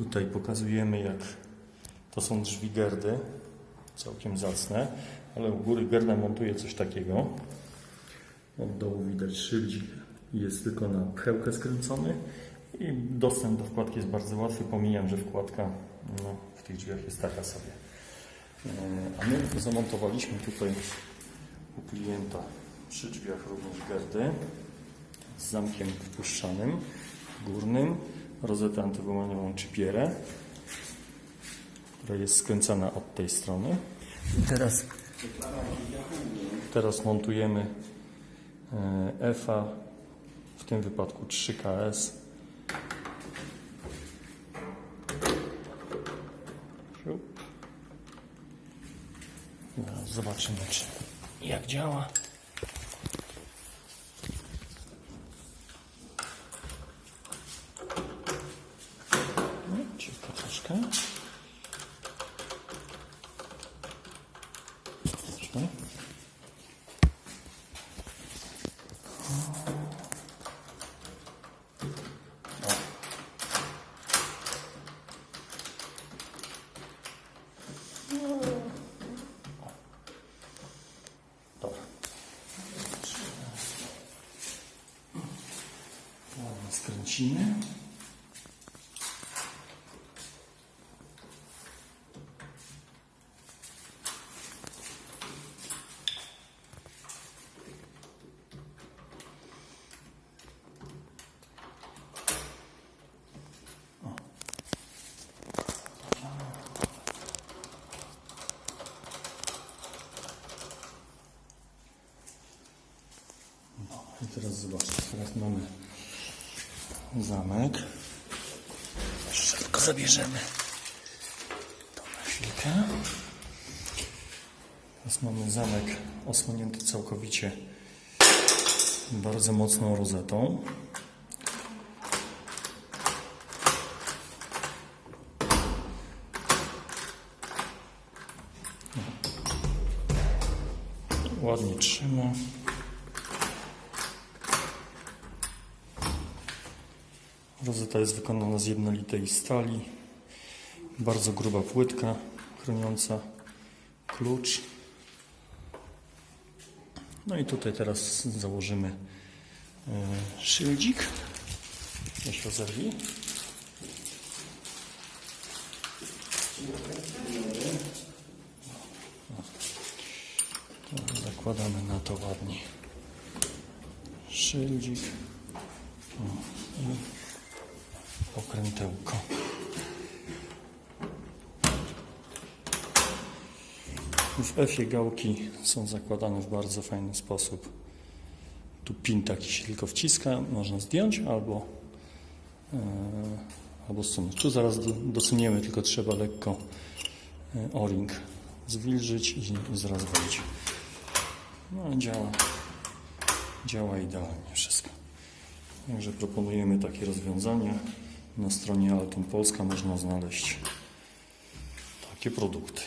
Tutaj pokazujemy jak to są drzwi gerdy, całkiem zacne, ale u góry gerda montuje coś takiego. Od dołu widać szyldik jest tylko na pchełkę skręcony i dostęp do wkładki jest bardzo łatwy. Pomijam, że wkładka no, w tych drzwiach jest taka sobie. E, A my zamontowaliśmy tutaj u klienta przy drzwiach również gerdy z zamkiem wpuszczanym górnym, rozetę antywłamaniową czy pierę, która jest skręcana od tej strony. I teraz, teraz montujemy EFA, w tym wypadku 3KS. Siup. Zaraz zobaczymy, czy jak działa. No, Dobra. Ładnie skręcimy. I teraz zobaczcie, teraz mamy zamek. Tylko zabierzemy to na chwilkę. Teraz mamy zamek osłonięty całkowicie bardzo mocną rozetą. Ładnie trzyma. Rozeta jest wykonana z jednolitej stali. Bardzo gruba płytka chroniąca klucz. No i tutaj teraz założymy e, szyldzik. Weź rozerwij. To Zakładamy na to ładnie szyldzik. O, pokrętełko. W F-ie gałki są zakładane w bardzo fajny sposób. Tu pin taki się tylko wciska, można zdjąć albo, e, albo zsunąć. Tu zaraz do, dosuniemy, tylko trzeba lekko e, o-ring zwilżyć i, zaraz wejdzie. No działa, działa idealnie wszystko. Także proponujemy takie rozwiązania. Na stronie Altum Polska można znaleźć takie produkty.